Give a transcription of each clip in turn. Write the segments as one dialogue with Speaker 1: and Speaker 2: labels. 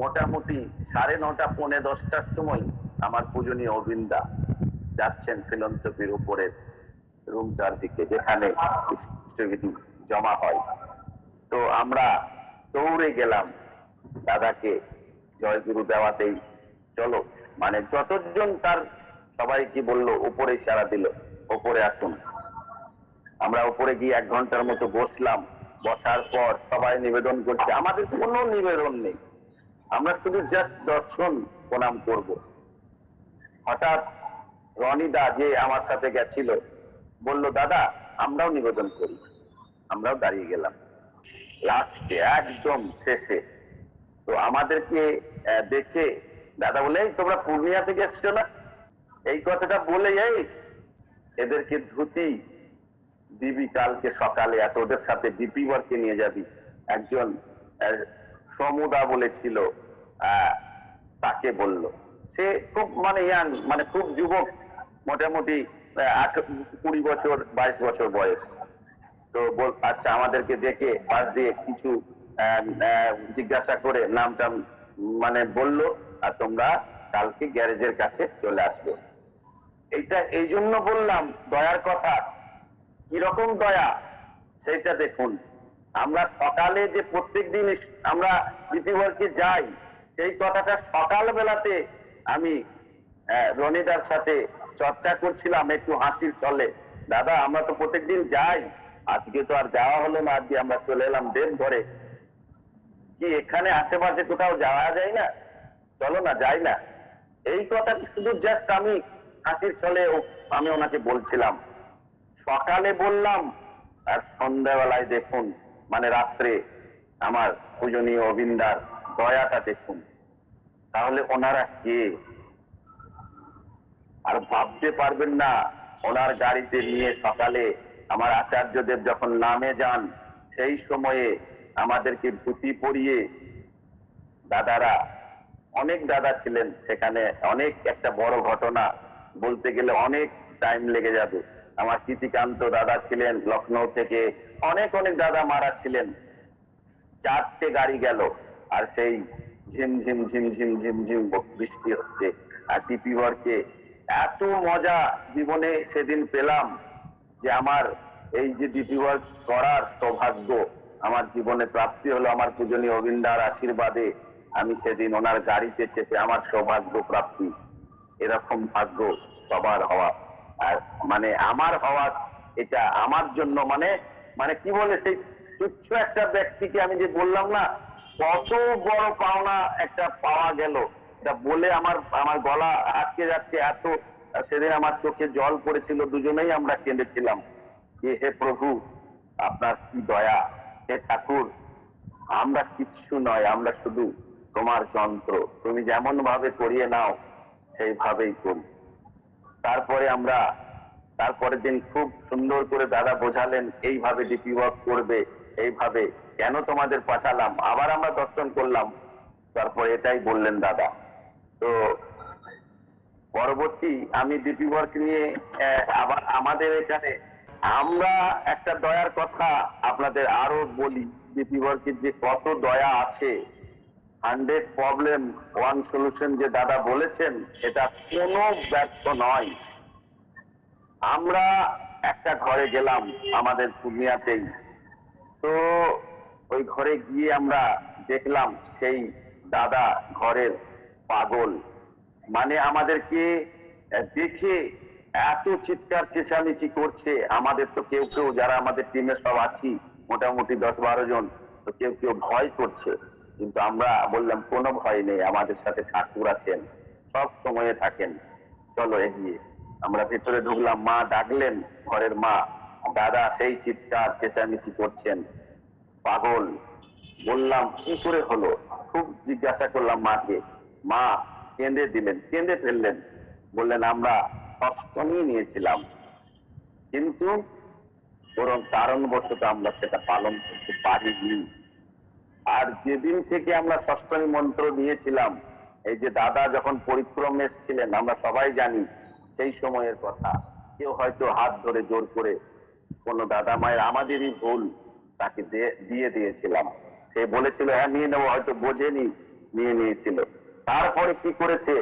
Speaker 1: মোটামুটি সাড়ে নটা, পৌনে দশটার সময় আমার পূজনীয় অবিন্দা যাচ্ছেন ফিলন্তপির উপরের রুমটার দিকে, যেখানে স্থগিতি জমা হয়। তো আমরা দৌড়ে গেলাম দাদাকে, জয়গুরু দেওয়াতেই, চলো। মানে যতজন তার সবাই কি বলল, উপরে সারা দিল ওপরে আসুন। আমরা উপরে গিয়ে এক ঘণ্টার মতো বসলাম। বসার পর সবাই নিবেদন করছে, আমাদের কোনো নিবেদন নেই। আমরা শুধু জাস্ট দর্শন প্রণাম করব। হঠাৎ রনিদা যে আমার সাথে গেছিল বলল দাদা আমরাও নিবেদন করি। আমরাও দাঁড়িয়ে গেলাম। লাস্টে একদম শেষে। তো আমাদেরকে দেখে দাদা বলে "এই, তোমরা পূর্ণিয়া থেকে এসছো না? এই কথাটা বলে এই এদেরকে ধুতি দিবি কালকে সকালে এত ওদের সাথে ডিপি ওয়ার্কে নিয়ে যাবি। একজন সমুদা বলেছিল তাকে বলল। সে খুব মানে ইয়াং মানে খুব যুবক, মোটামুটি আঠ- কুড়ি বছর, বাইশ বছর বয়স। তো বল আচ্ছা আমাদেরকে দেখে পাশ দিয়ে কিছু জিজ্ঞাসা করে নামটা মানে বলল, আর তোমরা কালকে গ্যারেজের কাছে চলে আসবে। এটা এই জন্য বললাম, দয়ার কথা। কীরকম দয়া? সেটা দেখুন। আমরা সকালে যে প্রত্যেক দিন আমরা ইতিবর্কে যাই, সেই কথাটা সকাল বেলাতে আমি রনিদার সাথে চর্চা করছিলাম, একটু হাসির চলে দাদা, আমরা তো প্রত্যেকদিন যাই। আজকে তো আর যাওয়া হলো না, আজকে আমরা চলে এলাম দেব ঘরে। কি এখানে আশেপাশে কোথাও যাওয়া যায় না? চলো না, যাই না। এই কথাটি শুধু জাস্ট আমি হাসির ও- আমি ওনাকে বলছিলাম। সকালে বললাম, আর সন্ধ্যাবেলায় দেখুন মানে রাত্রে আমার পূজনীয় অবিন্দার দয়াটা দেখুন। তাহলে ওনারা কে? আর ভাবতে পারবেন না, ওনার গাড়িতে নিয়ে সকালে আমার আচার্যদেব যখন নামে যান, সেই সময়ে আমাদেরকে ধুতি পরিয়ে দাদারা, অনেক দাদা ছিলেন সেখানে, অনেক একটা বড় ঘটনা বলতে গেলে অনেক টাইম লেগে যাবে। আমার কৃতিকান্ত দাদা ছিলেন লখনৌ থেকে অনেক অনেক দাদা মারা ছিলেন। চারটে গাড়ি গেল আর সেই ঝিম ঝিম ঝিম ঝিম ঝিম ঝিম বৃষ্টি হচ্ছে। আর টিপি ওয়ার্কে এত মজা জীবনে সেদিন পেলাম যে আমার এই যে ডিপি ওয়ার্ক করার সৌভাগ্য, আমার জীবনে প্রাপ্তি হলো আমার পূজনীয় অবিন্দার আশীর্বাদে আমি সেদিন ওনার গাড়িতে চেপে আমার সৌভাগ্য প্রাপ্তি। এরকম ভাগ্য সবার হওয়া। আর মানে আমার হওয়া, এটা আমার জন্য মানে মানে কি বলে সেই তুচ্ছ একটা ব্যক্তিকে আমি যে বললাম না, কত বড় পাওনা একটা পাওয়া গেল। এটা বলে আমার আমার গলা আটকে যাচ্ছে, এত সেদিন আমার চোখে জল পড়েছিল, দুজনেই আমরা কেঁদেছিলাম। যে হে প্রভু, আপনার কি দয়া? হে ঠাকুর, আমরা কিচ্ছু নয়, আমরা শুধু তোমার যন্ত্র। তুমি যেমন ভাবে করিয়ে নাও, সেইভাবেই করি। তারপরে আমরা তারপরের দিন খুব সুন্দর করে দাদা বোঝালেন, এইভাবে ডিপি ওয়ার্ক করবে, এইভাবে কেন তোমাদের পাঠালাম? আবার আমরা দর্শন করলাম। তারপরে এটাই বললেন দাদা। তো পরবর্তী আমি ডিপি ওয়ার্ক নিয়ে আবার আমাদের এখানে আমরা একটা দয়ার কথা আপনাদের আরও বলি। ডিপি ওয়ার্কের যে কত দয়া আছে, হান্ড্রেড প্রবলেম, ওয়ান সলিউশন যে দাদা বলেছেন, এটা কোনো ব্যর্থ নয়। আমরা একটা ঘরে গেলাম আমাদের পূর্ণিয়াতেই তো ওই ঘরে গিয়ে আমরা দেখলাম সেই দাদা ঘরের পাগল। মানে আমাদেরকে দেখে এত চিৎকার, চেঁচামেচি করছে। আমাদের তো কেউ কেউ, যারা আমাদের টিমে সব আছি, মোটামুটি দশ বারো জন, তো কেউ কেউ ভয় করছে। কিন্তু আমরা বললাম, কোনো ভয় নেই, আমাদের সাথে ঠাকুর আছেন, সব সময়ে থাকেন। চলো এগিয়ে। আমরা ভেতরে ঢুকলাম, মা ডাকলেন ঘরের মা, দাদা, সেই চিৎকার চেঁচামেচি করছেন। পাগল। বললাম, কি করে হলো? খুব জিজ্ঞাসা করলাম মাকে। মা কেঁদে দিলেন, কেঁদে ফেললেন। বললেন, আমরা সপ্তমী নিয়েছিলাম। কিন্তু বরং কারণবশত আমরা সেটা পালন করতে পারিনি। আর যেদিন থেকে আমরা ষষ্ঠমী মন্ত্র নিয়েছিলাম এই যে দাদা যখন পরিক্রম এসেছিলেন, আমরা সবাই জানি সেই সময়ের কথা। কেউ হয়তো হাত ধরে জোর করে কোনো দাদা মায়ের আমাদেরই ভুল তাকে দিয়ে দিয়ে দিয়েছিলাম। সে বলেছিল হ্যাঁ নিয়ে নেব। হয়তো বোঝেনি নিয়ে নিয়েছিল। তারপরে কি করেছে?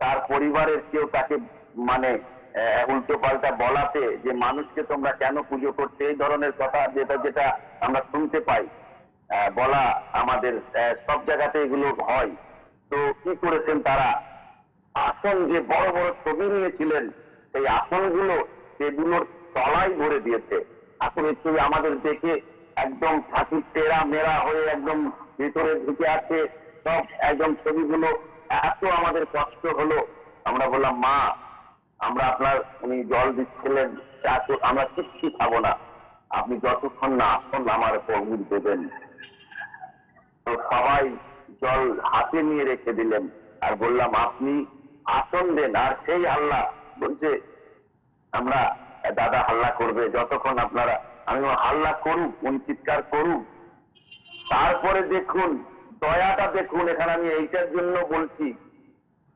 Speaker 1: তার পরিবারের কেউ তাকে মানে উল্টো পাল্টা বলাতে যে, মানুষকে তোমরা কেন পুজো করছে? এই ধরনের কথা যেটা যেটা আমরা শুনতে পাই। বলা আমাদের সব জায়গাতে এগুলো হয়। তো কি করেছেন তারা? আসন যে বড় বড় ছবি নিয়েছিলেন, সেই আসনগুলো সেগুলোর তলায় ভরে দিয়েছে। ঠাকুরের ছবি আমাদের দেখে একদম ঠাকুর তেরা মেরা হয়ে একদম ভিতরে ঢুকে আছে। সব একদম ছবিগুলো এত আমাদের কষ্ট হলো। আমরা বললাম, মা, আমরা আপনার, উনি জল দিচ্ছিলেন আমরা কিচ্ছু খাব না। আপনি যতক্ষণ না আসন, আমার প্রভুর দেবেন। তো সবাই জল হাতে নিয়ে রেখে দিলেন। আর বললাম, আপনি আসন দেন, আর সেই হাল্লা বলছে, আমরা দাদা হাল্লা করবে, যতক্ষণ আপনারা আমি হাল্লা করুক, উনি চিৎকার করুক। তারপরে দেখুন, দয়াটা দেখুন, এখানে আমি এইটার জন্য বলছি,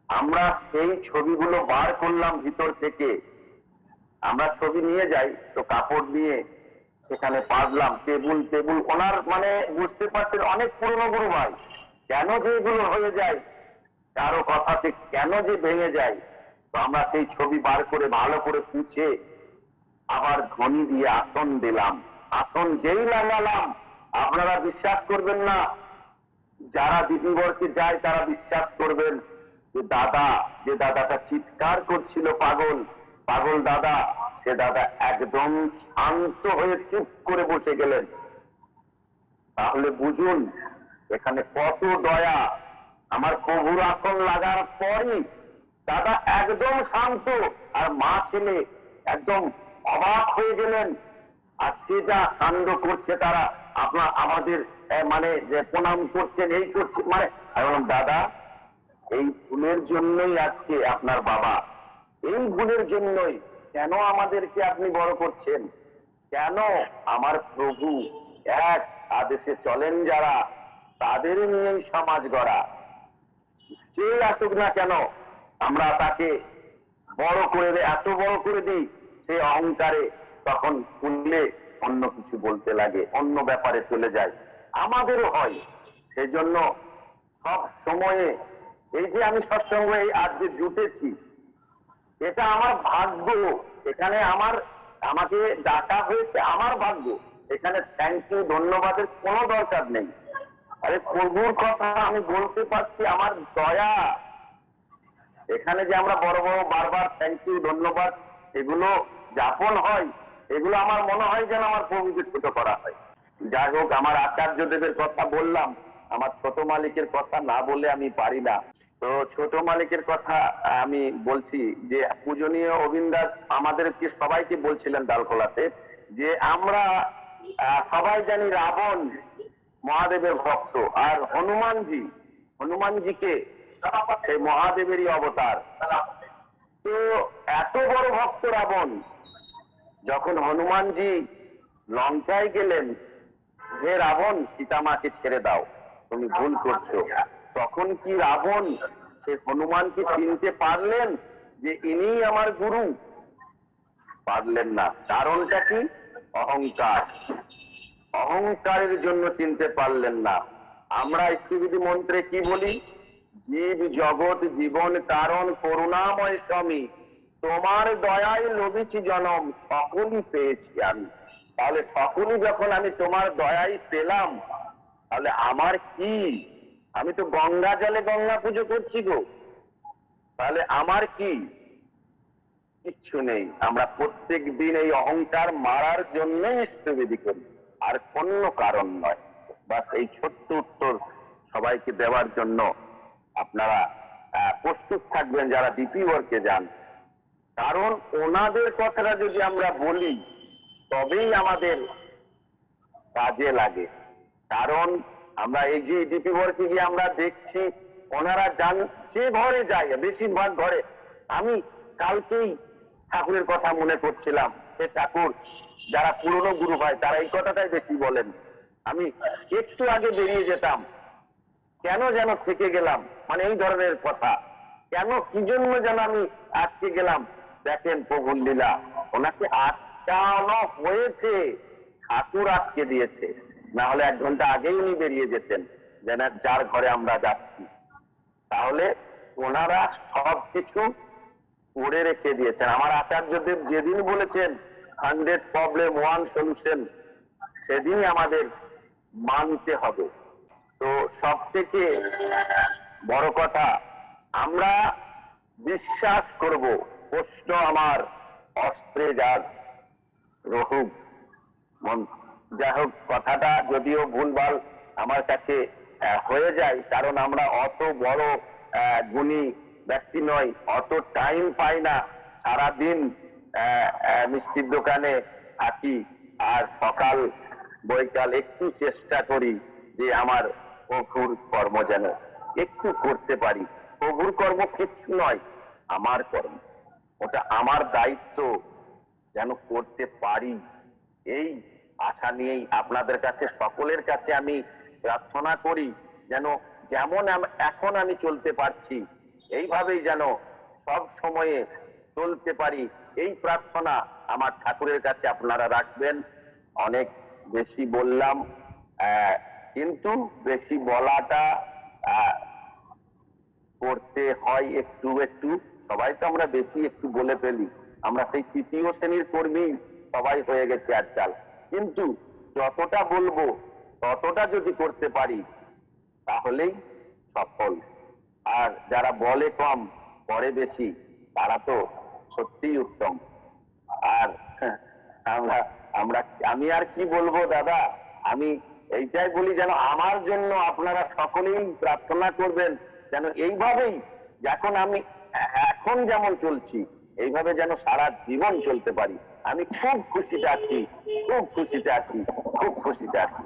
Speaker 1: আমরা সেই ছবিগুলো বার করলাম ভিতর থেকে। আমরা ছবি নিয়ে যাই, তো কাপড় নিয়ে সেখানে পাতলাম, টেবুল টেবুল, ওনার মানে বুঝতে পারছেন, অনেক পুরনো গুরু ভাই। কেন যে এগুলো হয়ে যায়? কারও কথাতে কেন যে ভেঙে যায়, তো আমরা সেই ছবি বার করে ভালো করে পুছে আবার ধ্বনি দিয়ে আসন দিলাম। আসন যেই লাগালাম, আপনারা বিশ্বাস করবেন না, যারা দিদিবরকে যায় তারা বিশ্বাস করবেন যে দাদা, যে দাদাটা চিৎকার করছিল পাগল পাগল দাদা, সে দাদা একদম শান্ত হয়ে চুপ করে বসে গেলেন। তাহলে বুঝুন, এখানে কত দয়া আমার প্রভুর আসন লাগার পরই দাদা একদম শান্ত আর মা ছেলে একদম অবাক হয়ে গেলেন। আর সে যা কাণ্ড করছে তারা আপনার আমাদের মানে যে প্রণাম করছেন, এই করছে মানে দাদা, এই ভুলের জন্যই আজকে আপনার বাবা। এই ভুলের জন্যই কেন আমাদেরকে আপনি বড় করছেন? কেন আমার প্রভু এক আদেশে চলেন যারা, তাদের নিয়েই সমাজ গড়া। যে আসুক না কেন, আমরা তাকে বড় করে দে- এত বড় করে দিই, সে অহংকারে তখন শুনলে অন্য কিছু বলতে লাগে, অন্য ব্যাপারে চলে যায়। আমাদেরও হয়, সেজন্য সব সময়ে, এই যে আমি সৎসঙ্গে এই আজ যে জুটেছি, এটা আমার ভাগ্য, এখানে আমার, আমাকে ডাকা হয়েছে আমার ভাগ্য, এখানে থ্যাংক ইউ ধন্যবাদের কোনো দরকার নেই। আরে প্রভুর কথা আমি বলতে পারছি, আমার দয়া। এখানে যে আমরা বড় বড় বারবার থ্যাংক ইউ ধন্যবাদ, এগুলো যাপন হয়, এগুলো আমার মনে হয় যেন আমার প্রভুকে ছোট করা হয়। যাই হোক, আমার আচার্যদেবের কথা বললাম, আমার ছোট মালিকের কথা না বলে আমি পারি না। তো ছোট মালিকের কথা আমি বলছি যে, পূজনীয় অবিন্দাস, আমাদেরকে সবাইকে বলছিলেন ডালখোলাতে যে, আমরা সবাই জানি রাবণ মহাদেবের ভক্ত। আর হনুমানজি, হনুমানজিকে সেই মহাদেবেরই অবতার। তো এত বড় ভক্ত রাবণ, যখন হনুমানজি লঙ্কায় গেলেন, হে রাবণ, সীতামাকে ছেড়ে দাও, তুমি ভুল করছ। তখন কি রাবণ, সে হনুমানকে চিনতে পারলেন যে ইনি আমার গুরু? পারলেন না। কারণটা কি? অহংকার। অহংকারের জন্য চিনতে পারলেন না। আমরা স্ত্রীবিধি মন্ত্রে কি বলি? জীব জগৎ জীবন কারণ করুণাময় স্বামী, তোমার দয়ায় লভিছি জনম, সকলই পেয়েছি আমি। তাহলে সকলই যখন আমি তোমার দয়াই পেলাম, তাহলে আমার কি? আমি তো গঙ্গা জলে গঙ্গা পুজো করছি গো। তাহলে আমার কি? কিচ্ছু নেই। আমরা প্রত্যেক দিন এই অহংকার মারার জন্যই ইষ্টবিধি করি। আর কোনো কারণ নয়। বাস এই ছোট্ট উত্তর সবাইকে দেওয়ার জন্য আপনারা প্রস্তুত থাকবেন যারা ওয়ার্কে যান। কারণ ওনাদের কথাটা যদি আমরা বলি, তবেই আমাদের কাজে লাগে। কারণ আমরা এই যে ডিপি ওয়ার্কে গিয়ে আমরা দেখছি, ওনারা যান, যে ঘরে যায়, বেশিরভাগ ঘরে। আমি কালকেই ঠাকুরের কথা মনে করছিলাম। সে ঠাকুর, যারা পুরনো গুরু ভাই, তারা এই কথাটাই বেশি বলেন। আমি একটু আগে বেরিয়ে যেতাম। কেন যেন থেকে গেলাম? মানে এই ধরনের কথা। কেন, কি জন্য যেন আমি আটকে গেলাম? দেখেন প্রভুর লীলা ওনাকে আটকানো হয়েছে। ঠাকুর আটকে দিয়েছে। না হলে এক ঘণ্টা আগেই উনি বেরিয়ে যেতেন, যেন যার ঘরে আমরা যাচ্ছি। তাহলে ওনারা সব কিছু করে রেখে দিয়েছেন। আমার আচার্যদেব যেদিন বলেছেন, হান্ড্রেড প্রবলেম, ওয়ান সলিউশন সেদিনই আমাদের মানতে হবে। তো সব থেকে বড় কথা, আমরা বিশ্বাস করব, প্রশ্ন আমার অস্ত্রে যার রহুক যাই হোক, কথাটা যদিও ভুলভাল আমার কাছে হয়ে যায়, কারণ আমরা অত বড় গুণী ব্যক্তি নয়, অত টাইম পাই না। সারাদিন মিষ্টির দোকানে থাকি আর সকাল, বৈকাল একটু চেষ্টা করি যে আমার প্রভুর কর্ম যেন একটু করতে পারি। প্রভুর কর্ম কিচ্ছু নয়, আমার কর্ম। ওটা আমার দায়িত্ব যেন করতে পারি। এই আশা নিয়েই আপনাদের কাছে, সকলের কাছে আমি প্রার্থনা করি যেন যেমন এখন আমি চলতে পারছি এইভাবেই যেন সব সময়ে চলতে পারি, এই প্রার্থনা আমার ঠাকুরের কাছে আপনারা রাখবেন। অনেক বেশি বললাম কিন্তু বেশি বলাটা করতে হয় একটু একটু। সবাই তো আমরা বেশি একটু বলে ফেলি। আমরা সেই তৃতীয় শ্রেণির কর্মী সবাই হয়ে গেছে আজকাল। কিন্তু যতটা বলব, ততটা যদি করতে পারি, তাহলেই সফল। আর যারা বলে কম করে বেশি, তারা তো সত্যিই উত্তম। আর আমরা আমরা, আমি আর কি বলব দাদা? আমি এইটাই বলি যেন আমার জন্য আপনারা সকলেই প্রার্থনা করবেন যেন এইভাবেই, যখন আমি এখন যেমন চলছি, এইভাবে যেন সারা জীবন চলতে পারি। আমি খুব খুশিতে আছি, খুব খুশিতে আছি, খুব খুশিতে আছি।